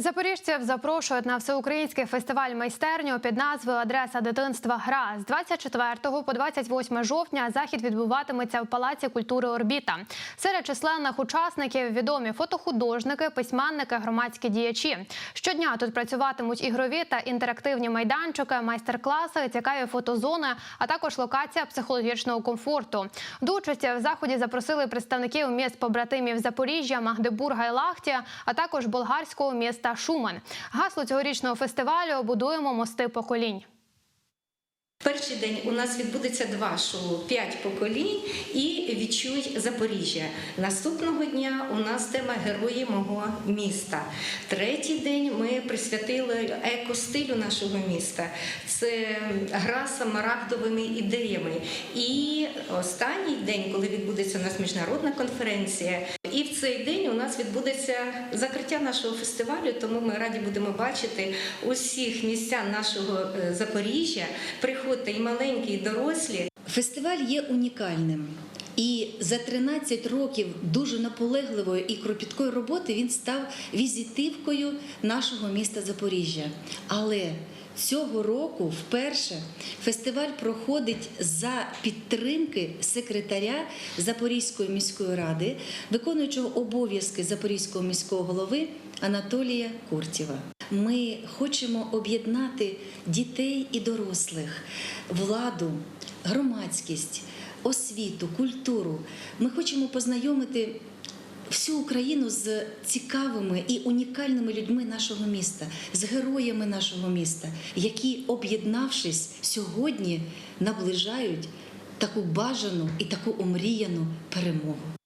Запоріжців запрошують на всеукраїнський фестиваль майстерню під назвою Адреса дитинства Гра з 24 по 28 жовтня. Захід відбуватиметься в Палаці культури Орбіта. Серед численних учасників відомі фотохудожники, письменники, громадські діячі. Щодня тут працюватимуть ігрові та інтерактивні майданчики, майстер-класи, цікаві фотозони, а також локація психологічного комфорту. До участі в заході запросили представників міст побратимів Запоріжжя, Магдебурга і Лахті, а також болгарського міста Шуман. Гасло цьогорічного фестивалю будуємо мости поколінь. Перший день у нас відбудеться два шоу п'ять поколінь і відчуй Запоріжжя. Наступного дня у нас тема герої мого міста. Третій день ми присвятили екостилю нашого міста. Це гра самарагдовими ідеями. І останній день, коли відбудеться у нас міжнародна конференція, і в цей день у нас відбудеться закриття нашого фестивалю. Тому ми раді будемо бачити усіх містян нашого е, Запоріжжя. Приходьте і маленькі, і дорослі. Фестиваль є унікальним. І за 13 років дуже наполегливої і кропіткої роботи він став візитивкою нашого міста Запоріжжя. Але цього року вперше фестиваль проходить за підтримки секретаря Запорізької міської ради, виконуючого обов'язки Запорізького міського голови Анатолія Куртєва. Ми хочемо об'єднати дітей і дорослих, владу, громадськість, освіту, культуру. Ми хочемо познайомити всю Україну з цікавими і унікальними людьми нашого міста, з героями нашого міста, які, об'єднавшись сьогодні, наближають таку бажану і таку омріяну перемогу.